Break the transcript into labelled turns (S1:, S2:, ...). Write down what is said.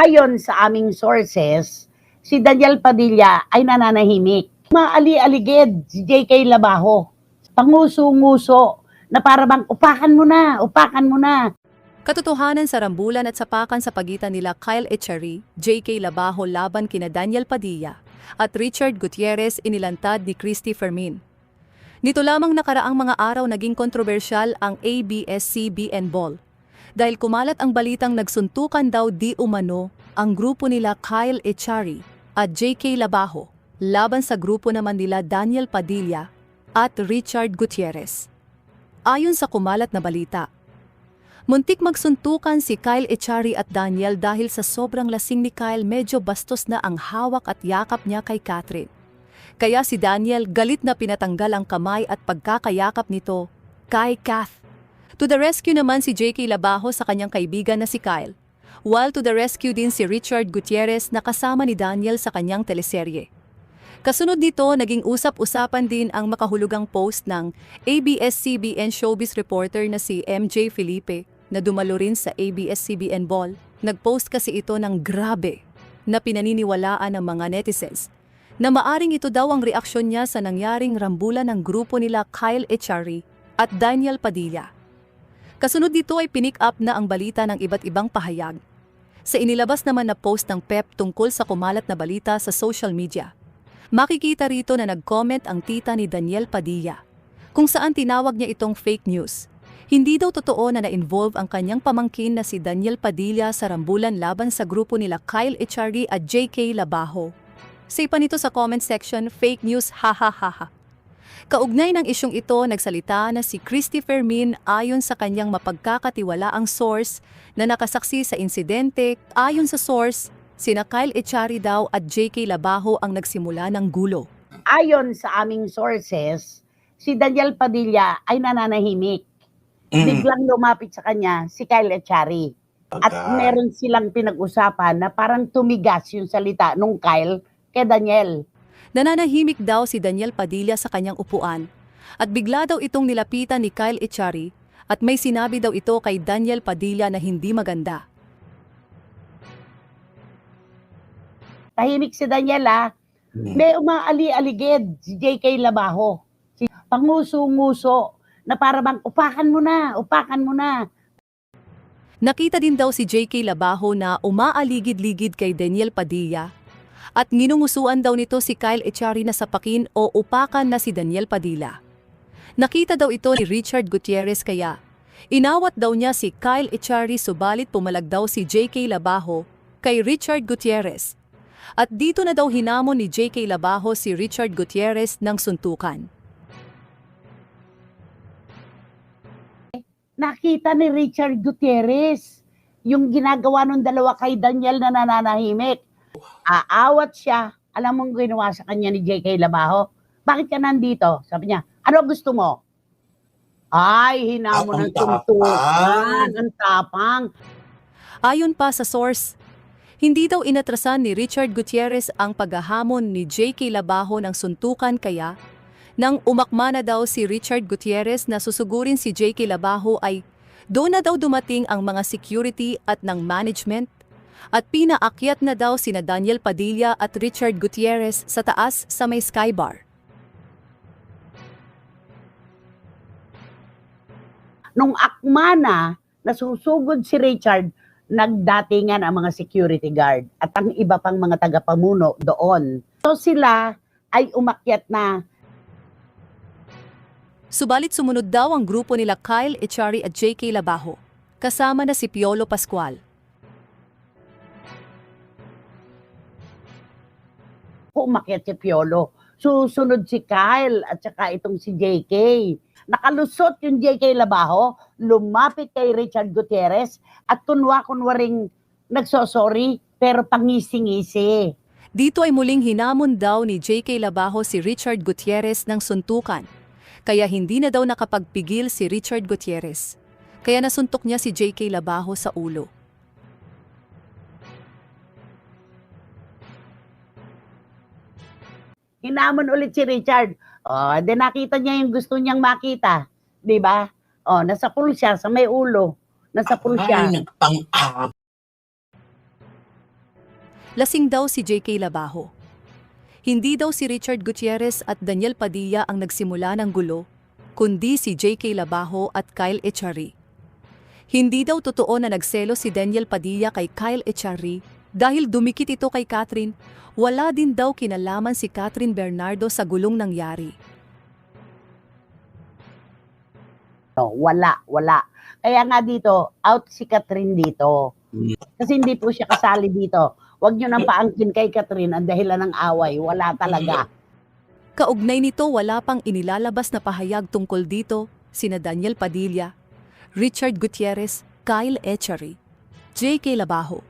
S1: Ayon sa aming sources, si Daniel Padilla ay nananahimik. Maali-aligid si JK Labajo. Panguso-nguso na para bang upakan mo na, upakan mo na.
S2: Katotohanan sa rambulan at sapakan sa pagitan nila Kyle Echari, J.K. Labajo laban kina Daniel Padilla, at Richard Gutierrez inilantad ni Christy Fermin. Nito lamang nakaraang mga araw naging kontrobersyal ang ABS-CBN Ball dahil kumalat ang balitang nagsuntukan daw di umano ang grupo nila Kyle Echari at J.K. Labajo laban sa grupo naman nila Daniel Padilla at Richard Gutierrez. Ayon sa kumalat na balita, Muntik magsuntukan si Kyle Echari at Daniel dahil sa sobrang lasing ni Kyle medyo bastos na ang hawak at yakap niya kay Catherine. Kaya si Daniel galit na pinatanggal ang kamay at pagkakayakap nito kay Kath. To the rescue naman si J.K. Labajo sa kanyang kaibigan na si Kyle, while to the rescue din si Richard Gutierrez na kasama ni Daniel sa kanyang teleserye. Kasunod nito, naging usap-usapan din ang makahulugang post ng ABS-CBN showbiz reporter na si MJ Felipe na dumalo rin sa ABS-CBN Ball. Nagpost kasi ito ng grabe na pinaniniwalaan ng mga netizens na maaring ito daw ang reaksyon niya sa nangyaring rambulan ng grupo nila Kyle Echari at Daniel Padilla. Kasunod dito ay pinick up na ang balita ng iba't ibang pahayag. Sa inilabas naman na post ng PEP tungkol sa kumalat na balita sa social media, makikita rito na nag-comment ang tita ni Daniel Padilla, kung saan tinawag niya itong fake news. Hindi daw totoo na na-involve ang kanyang pamangkin na si Daniel Padilla sa rambulan laban sa grupo nila Kyle Echari at JK Labajo. Say pa nito sa comment section, fake news, ha ha ha ha. Kaugnay ng isyong ito, nagsalita na si Christy Fermin ayon sa kanyang mapagkakatiwalaang source na nakasaksi sa insidente. Ayon sa source, sina Kyle Echari daw at JK Labajo ang nagsimula ng gulo.
S1: Ayon sa aming sources, si Daniel Padilla ay nananahimik.
S3: Mm.
S1: Biglang lumapit sa kanya si Kyle Echari. At
S3: Pagka-
S1: meron silang pinag-usapan na parang tumigas yung salita nung Kyle kay Daniel.
S2: Nananahimik daw si Daniel Padilla sa kanyang upuan at bigla daw itong nilapitan ni Kyle Echari at may sinabi daw ito kay Daniel Padilla na hindi maganda.
S1: Tahimik si Daniel ah.
S3: Mm.
S1: May umaali-aligid si JK Labajo. Si panguso-nguso na para bang upakan mo na, upakan mo na.
S2: Nakita din daw si JK Labajo na umaaligid-ligid kay Daniel Padilla at nginungusuan daw nito si Kyle Echari na sapakin o upakan na si Daniel Padilla. Nakita daw ito ni Richard Gutierrez kaya inawat daw niya si Kyle Echari subalit pumalag daw si JK Labajo kay Richard Gutierrez. At dito na daw hinamon ni JK Labajo si Richard Gutierrez ng suntukan.
S1: Nakita ni Richard Gutierrez yung ginagawa ng dalawa kay Daniel na nananahimik. Aawat siya. Alam mong ginawa sa kanya ni JK Labajo? Bakit ka nandito? Sabi niya, ano gusto mo? Ay, hinamon
S3: Ah,
S1: ng suntukan. Ang tapang.
S2: Ayon pa sa source, hindi daw inatrasan ni Richard Gutierrez ang paghahamon ni J.K. Labajo ng suntukan kaya nang umakma na daw si Richard Gutierrez na susugurin si J.K. Labajo ay doon na daw dumating ang mga security at ng management at pinaakyat na daw sina Daniel Padilla at Richard Gutierrez sa taas sa may skybar.
S1: Nung akma na, nasusugod si Richard, nagdatingan ang mga security guard at ang iba pang mga tagapamuno doon. So sila ay umakyat na
S2: Subalit sumunod daw ang grupo nila Kyle Echari at J.K. Labajo, kasama na si Piolo Pascual.
S1: Umakyat si Piolo. Susunod si Kyle at saka itong si JK. Nakalusot yung JK Labajo, lumapit kay Richard Gutierrez at kunwa-kunwaring nagsosorry pero pangisi-ngisi.
S2: Dito ay muling hinamon daw ni J.K. Labajo si Richard Gutierrez ng suntukan. Kaya hindi na daw nakapagpigil si Richard Gutierrez. Kaya nasuntok niya si J.K. Labajo sa ulo.
S1: Hinamon ulit si Richard. Oh, de nakita niya yung gusto niyang makita. 'Di ba? Oh, nasa pool siya sa may ulo. Nasa pool siya.
S3: Ay, nagpang
S2: lasing daw si J.K. Labajo. Hindi daw si Richard Gutierrez at Daniel Padilla ang nagsimula ng gulo, kundi si J.K. Labajo at Kyle Echari. Hindi daw totoo na nagselo si Daniel Padilla kay Kyle Echari dahil dumikit ito kay Catherine, wala din daw kinalaman si Catherine Bernardo sa gulong nangyari.
S1: No, wala, wala. Kaya nga dito, out si Catherine dito. Kasi hindi po siya kasali dito. Huwag nyo nang paangkin kay Catherine ang dahilan ng away. Wala talaga.
S2: Kaugnay nito wala pang inilalabas na pahayag tungkol dito sina Daniel Padilla, Richard Gutierrez, Kyle Echari, J.K. Labajo,